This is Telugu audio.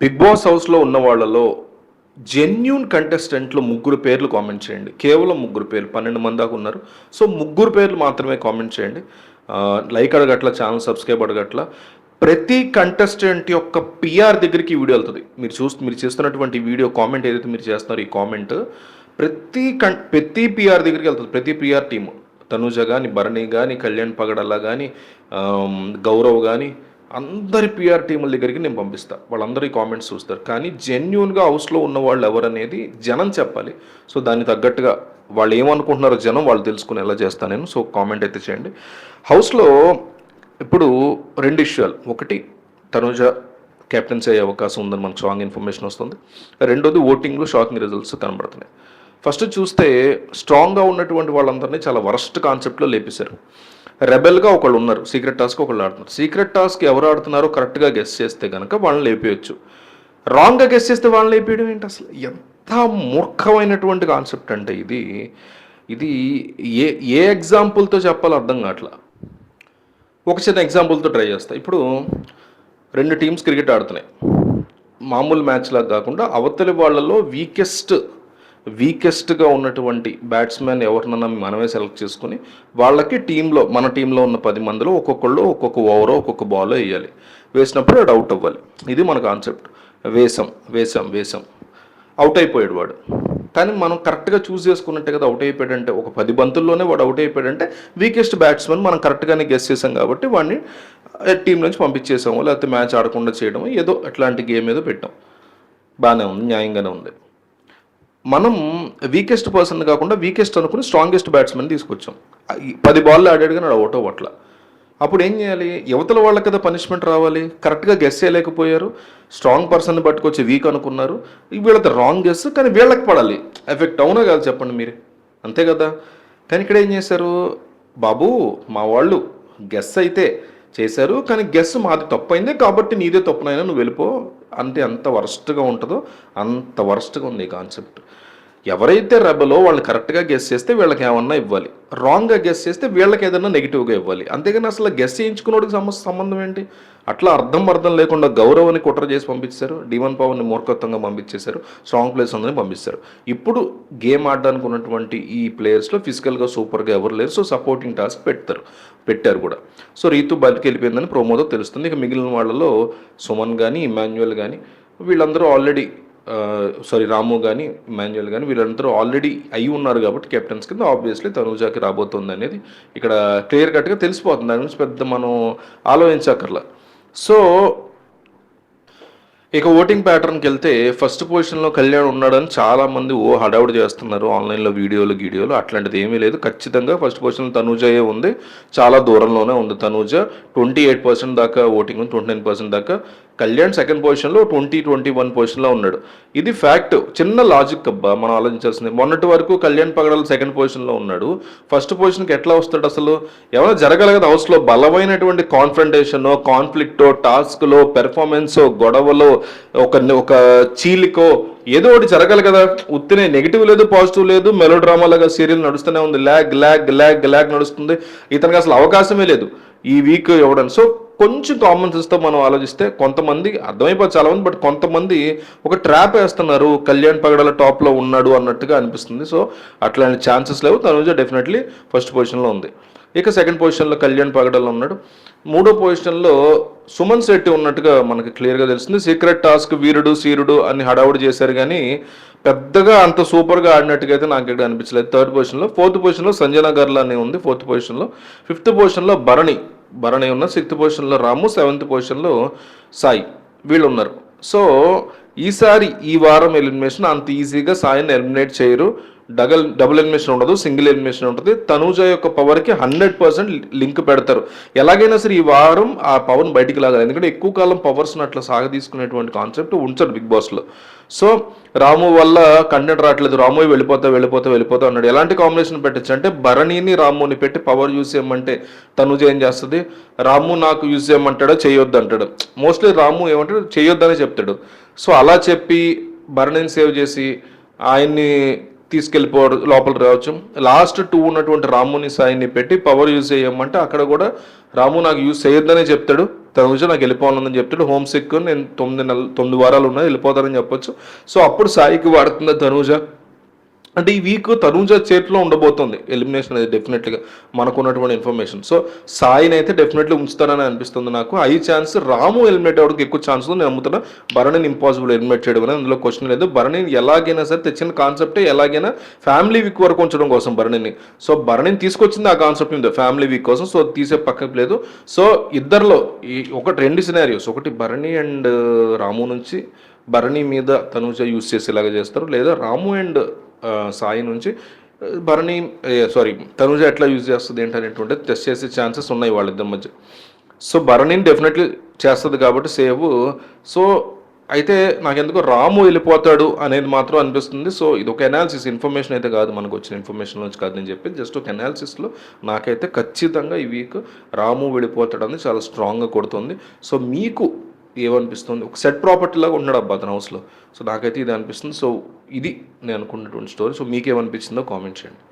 బిగ్ బాస్ హౌస్లో ఉన్న వాళ్ళలో జెన్యున్ కంటెస్టెంట్లో ముగ్గురు పేర్లు కామెంట్ చేయండి. కేవలం ముగ్గురు పేర్లు పన్నెండు మంది దాకా ఉన్నారు. సో ముగ్గురు పేర్లు మాత్రమే కామెంట్ చేయండి. లైక్ అడగట్ల ఛానల్ సబ్స్క్రైబ్ అడగట్ల. ప్రతి కంటెస్టెంట్ యొక్క పిఆర్ దగ్గరికి ఈ వీడియో వెళ్తుంది. మీరు చూస్తూ మీరు చేస్తున్నటువంటి వీడియో కామెంట్ ఏదైతే మీరు చేస్తున్నారో ఈ కామెంట్ ప్రతి కం ప్రతి పిఆర్ దగ్గరికి వెళ్తుంది. ప్రతి పిఆర్ టీము తనుజ కానీ భరణి కానీ కళ్యాణ్ పగడల్లా కానీ గౌరవ్ కానీ అందరి పిఆర్ టీముల దగ్గరికి నేను పంపిస్తా. వాళ్ళందరూ కామెంట్స్ చూస్తారు. కానీ జెన్యున్గా హౌస్లో ఉన్న వాళ్ళు ఎవరనేది జనం చెప్పాలి. సో దానికి తగ్గట్టుగా వాళ్ళు ఏమనుకుంటున్నారో జనం వాళ్ళు తెలుసుకుని ఎలా చేస్తాను నేను. సో కామెంట్ అయితే చేయండి. హౌస్లో ఇప్పుడు రెండు ఇష్యూలు ఒకటి తనుజ కెప్టెన్సీ అయ్యే అవకాశం ఉందని మనకు స్ట్రాంగ్ ఇన్ఫర్మేషన్ వస్తుంది. రెండోది ఓటింగ్లో షాకింగ్ రిజల్ట్స్ కనబడుతున్నాయి. ఫస్ట్ చూస్తే స్ట్రాంగ్గా ఉన్నటువంటి వాళ్ళందరినీ చాలా వరస్ట్ కాన్సెప్ట్లో లేపేశారు. రెబెల్గా ఒకళ్ళు ఉన్నారు సీక్రెట్ టాస్క్ ఒకళ్ళు ఆడుతున్నారు. సీక్రెట్ టాస్క్ ఎవరు ఆడుతున్నారో కరెక్ట్గా గెస్ చేస్తే కనుక వాళ్ళని లేపేయచ్చు. రాంగ్గా గెస్ చేస్తే వాళ్ళని లేపేయడం ఏంటి అసలు? ఎంత మూర్ఖమైనటువంటి కాన్సెప్ట్ అంటే ఇది. ఇది ఏ ఏ ఎగ్జాంపుల్తో చెప్పాలో అర్థం కావట్లా. ఒక చిన్న ఎగ్జాంపుల్తో ట్రై చేస్తా. ఇప్పుడు రెండు టీమ్స్ క్రికెట్ ఆడుతున్నాయి. మామూలు మ్యాచ్ లాగా కాకుండా అవతలి వాళ్ళలో వీకెస్ట్ వీకెస్ట్గా ఉన్నటువంటి బ్యాట్స్మెన్ ఎవరినన్నా మనమే సెలెక్ట్ చేసుకుని వాళ్ళకి టీంలో మన టీంలో ఉన్న పది మందిలో ఒక్కొక్కళ్ళు ఒక్కొక్క ఓవర్ ఒక్కొక్క బాల్ వేయాలి. వేసినప్పుడు అది అవుట్ అవ్వాలి. ఇది మన కాన్సెప్ట్ వేసాం వేసాం వేసాం. అవుట్ అయిపోయాడు వాడు. కానీ మనం కరెక్ట్గా చూస్ చేసుకున్నట్టే కదా అవుట్ అయిపోయాడంటే. ఒక పది బంతుల్లోనే వాడు అవుట్ అయిపోయాడంటే వీకెస్ట్ బ్యాట్స్మెన్ మనం కరెక్ట్గానే గెస్ చేసాం కాబట్టి వాడిని టీం నుంచి పంపించేసాము లేకపోతే మ్యాచ్ ఆడకుండా చేయడం ఏదో అట్లాంటి గేమ్ ఏదో పెట్టాం. బాగానే ఉంది న్యాయంగానే ఉంది. మనం వీకెస్ట్ పర్సన్ కాకుండా వీకెస్ట్ అనుకుని స్ట్రాంగెస్ట్ బ్యాట్స్మెన్ తీసుకొచ్చాం. ఈ పది బాల్ ఆడాడు కానీ అవుట్ అవ్వట్ల. అప్పుడు ఏం చేయాలి? యువతల వాళ్ళకి కదా పనిష్మెంట్ రావాలి. కరెక్ట్గా గెస్ చేయలేకపోయారు. స్ట్రాంగ్ పర్సన్ పట్టుకొచ్చి వీక్ అనుకున్నారు. వీళ్ళతో రాంగ్ గెస్ కానీ వీళ్ళకి పడాలి. ఎఫెక్ట్ అవునా కాదు చెప్పండి మీరు. అంతే కదా? కానీ ఇక్కడ ఏం చేశారు? బాబు మా వాళ్ళు గెస్ అయితే చేశారు. కానీ గెస్ మాది తప్పైందే. కాబట్టి నీదే తప్పునైనా నువ్వు వెళ్ళిపో. అంటే అంత వరస్ట్గా ఉంటుందో అంత వరస్ట్గా ఉంది ఈ కాన్సెప్ట్ ఎవరైతే రెబలో వాళ్ళు కరెక్ట్గా గెస్ చేస్తే వీళ్ళకి ఏమన్నా ఇవ్వాలి. రాంగ్గా గెస్ చేస్తే వీళ్ళకి ఏదైనా నెగిటివ్గా ఇవ్వాలి. అంతేగాని అసలు గెస్ చేయించుకున్నోడికి సమస్య సంబంధం ఏంటి? అట్లా అర్థం అర్థం లేకుండా గౌరవాన్ని కుట్ర చేసి పంపించారు డివన్ పవర్ని మూర్ఖత్వంగా పంపించేశారు. స్ట్రాంగ్ ప్లేయర్స్ అందరినీ పంపిస్తారు. ఇప్పుడు గేమ్ ఆడడానికి ఉన్నటువంటి ఈ ప్లేయర్స్లో ఫిజికల్గా సూపర్గా ఎవరు లేరు. సో సపోర్టింగ్ టాస్క్ పెడతారు. పెట్టారు కూడా. సో రీతు బయటకు వెళ్ళిపోయిందని ప్రోమోతో తెలుస్తుంది. ఇక మిగిలిన వాళ్ళలో సుమన్ కానీ ఇమాన్యువల్ కానీ వీళ్ళందరూ ఆల్రెడీ సారీ రాము కానీ ఇమాన్యువల్ కానీ వీళ్ళందరూ ఆల్రెడీ అయి ఉన్నారు కాబట్టి కెప్టెన్స్ కింద ఆబ్వియస్లీ తనూజాకి రాబోతుంది అనేది ఇక్కడ క్లియర్ కట్గా తెలిసిపోతుంది. దాని గురించి పెద్ద మనం ఆలోచించక్కర్లా. సో ఇక ఓటింగ్ ప్యాటర్న్కి వెళ్తే ఫస్ట్ పొజిషన్లో కళ్యాణ్ ఉన్నాడని చాలామంది ఓ హడావుడి చేస్తున్నారు. ఆన్లైన్లో వీడియోలు గీడియోలు అట్లాంటిది ఏమీ లేదు. ఖచ్చితంగా ఫస్ట్ పొజిషన్లో తనూజయే ఉంది. చాలా దూరంలోనే ఉంది తనూజ. ట్వంటీ ఎయిట్ పర్సెంట్ దాకా ఓటింగ్ ఉంది ట్వంటీ నైన్ పర్సెంట్ దాకా కళ్యాణ్ సెకండ్ పొజిషన్లో ట్వంటీ ట్వంటీ వన్ పొజిషన్లో ఉన్నాడు. ఇది ఫ్యాక్ట్ చిన్న లాజిక్ అబ్బా మనం ఆలోచించాల్సింది. మొన్నటి వరకు కళ్యాణ్ పగడాలు సెకండ్ పొజిషన్లో ఉన్నాడు. ఫస్ట్ పొజిషన్కి ఎట్లా వస్తాడు అసలు? ఏమైనా జరగలగదు హౌస్లో బలమైనటువంటి కాన్ఫ్రంటేషన్ కాన్ఫ్లిక్టో టాస్క్లో పెర్ఫార్మెన్సో గొడవలో ఒక ఒక చీలికో ఏదో ఒకటి జరగాలి కదా ఉత్తినే నెగిటివ్ లేదు పాజిటివ్ లేదు మెలో డ్రామా లాగా సీరియల్ నడుస్తూనే ఉంది. ల్యాగ్ ల్యాగ్ ల్యాగ్ ల్యాగ్ నడుస్తుంది. ఇతనికి అసలు అవకాశమే లేదు. ఈ వీక్ ఇవ్వడం సో కొంచెం కామన్ సెన్స్తో మనం ఆలోచిస్తే కొంతమంది అర్థమైపోతుంది చాలామంది బట్ కొంతమంది ఒక ట్రాప్ వేస్తున్నారు. కళ్యాణ్ పగడాల టాప్లో ఉన్నాడు అన్నట్టుగా అనిపిస్తుంది. సో అట్లాంటి ఛాన్సెస్ లేవు. తనుజ డెఫినెట్లీ ఫస్ట్ పొజిషన్లో ఉంది. ఇక సెకండ్ పొజిషన్లో కళ్యాణ్ పగడాలో ఉన్నాడు. మూడో పొజిషన్లో సుమన్ శెట్టి ఉన్నట్టుగా మనకి క్లియర్గా తెలుస్తుంది. సీక్రెట్ టాస్క్ వీరుడు సీరుడు అని హడావుడి చేశారు. కానీ పెద్దగా అంత సూపర్గా ఆడినట్టుగా అయితే నాకు ఇక్కడ అనిపించలేదు. థర్డ్ పొజిషన్లో ఫోర్త్ పొజిషన్లో సంజన గర్లా అని ఉంది. ఫోర్త్ పొజిషన్లో ఫిఫ్త్ పొజిషన్లో భరణి. భరణి ఉన్న సిక్స్త్ పొజిషన్లో రాము సెవెంత్ పొజిషన్లో సాయి. వీళ్ళు ఉన్నారు సో ఈసారి ఈ వారం ఎలిమినేషన్ అంత ఈజీగా సాయిని ఎలిమినేట్ చేయరు. డబల్ డబుల్ ఎలిమినేషన్ ఉండదు సింగిల్ ఎలిమినేషన్ ఉంటుంది. తనూజ యొక్క పవర్కి హండ్రెడ్ పర్సెంట్ లింక్ పెడతారు. ఎలాగైనా సరే ఈ వారం ఆ పవర్ని బయటికి లాగాలి. ఎందుకంటే ఎక్కువ కాలం పవర్స్ని అట్లా సాగదీసుకునేటువంటి కాన్సెప్ట్ ఉంచారు బిగ్ బాస్లో సో రాము వల్ల కంటెంట్ రావట్లేదు. రాము వెళ్ళిపోతా వెళ్ళిపోతా వెళ్ళిపోతా అన్నాడు. ఎలాంటి కాంబినేషన్ పెట్టచ్చు? అంటే భరణిని రాముని పెట్టి పవర్ యూజ్ చేయమంటే తనుజ ఏం చేస్తుంది? రాము నాకు యూజ్ చేయమంటాడో? చేయొద్దు అంటాడు. మోస్ట్లీ రాము ఏమంటాడు? చేయొద్దనే చెప్తాడు. సో అలా చెప్పి భరణిని సేవ్ చేసి ఆయన్ని తీసుకెళ్ళిపో లోపల రావచ్చు. లాస్ట్ టూ ఉన్నటువంటి రాముని సాయిని పెట్టి పవర్ యూజ్ చేయమంటే అక్కడ కూడా రాము నాకు యూజ్ చేయొద్దనే చెప్తాడు. తనుజ నాకు వెళ్ళిపోవాలని చెప్తాడు. హోమ్ సిక్ నేను తొమ్మిది నెలలు తొమ్మిది వారాలు ఉన్నాయి వెళ్ళిపోతానని చెప్పొచ్చు. సో అప్పుడు సాయికి వాడుతుంది ధనుజ అంటే ఈ వీక్ తనూజ చేతిలో ఉండబోతుంది. ఎలిమినేషన్ అనేది డెఫినెట్గా మనకు ఉన్నటువంటి ఇన్ఫర్మేషన్ సో సాయిని అయితే డెఫినెట్లీ ఉంచుతారని అనిపిస్తుంది నాకు. ఐ ఛాన్స్ రాము ఎలిమినేట్ అవ్వడానికి ఎక్కువ ఛాన్స్ ఉంది. నేను నమ్ముతున్నా భరణిని ఇంపాసిబుల్ ఎలిమినేట్ చేయడం అనేది అందులో క్వశ్చన్ లేదు. భరణిని ఎలాగైనా సరే తెచ్చిన కాన్సెప్టే ఎలాగైనా ఫ్యామిలీ వీక్ వరకు ఉంచడం కోసం భరణిని. సో భరణిని తీసుకొచ్చింది ఆ కాన్సెప్ట్ ఉంది ఫ్యామిలీ వీక్ కోసం. సో తీసే పక్కకు లేదు. సో ఇద్దరిలో ఈ ఒకటి రెండు సినారియోస్ ఒకటి భరణి అండ్ రాము నుంచి భరణి మీద తనుజ యూస్ చేసేలాగా చేస్తారు. లేదా రాము అండ్ సాయి నుంచి భరణి సారీ తనుజ ఎట్లా యూజ్ చేస్తుంది ఏంటనేటువంటి టెస్ట్ చేసే ఛాన్సెస్ ఉన్నాయి వాళ్ళిద్దరి మధ్య. సో భరణిని డెఫినెట్లీ చేస్తుంది కాబట్టి సేవ్. సో అయితే నాకెందుకో రాము వెళ్ళిపోతాడు అనేది మాత్రం అనిపిస్తుంది. సో ఇది ఒక ఎనాలిసిస్ ఇన్ఫర్మేషన్ అయితే కాదు మనకు వచ్చిన ఇన్ఫర్మేషన్ నుంచి కాదు నేను చెప్పి జస్ట్ ఒక ఎనాలిసిస్లో నాకైతే ఖచ్చితంగా ఈ వీక్ రాము వెళ్ళిపోతాడు అనేది చాలా స్ట్రాంగ్గా కొడుతుంది. సో మీకు ఏమనిపిస్తుంది? ఒక సెట్ ప్రాపర్టీ లాగా ఉన్నాడు అబ్బా అతని హౌస్లో సో నాకైతే ఇది అనిపిస్తుంది. సో ఇది నేను అనుకున్నటువంటి స్టోరీ సో మీకేమనిపించిందో కామెంట్ చేయండి.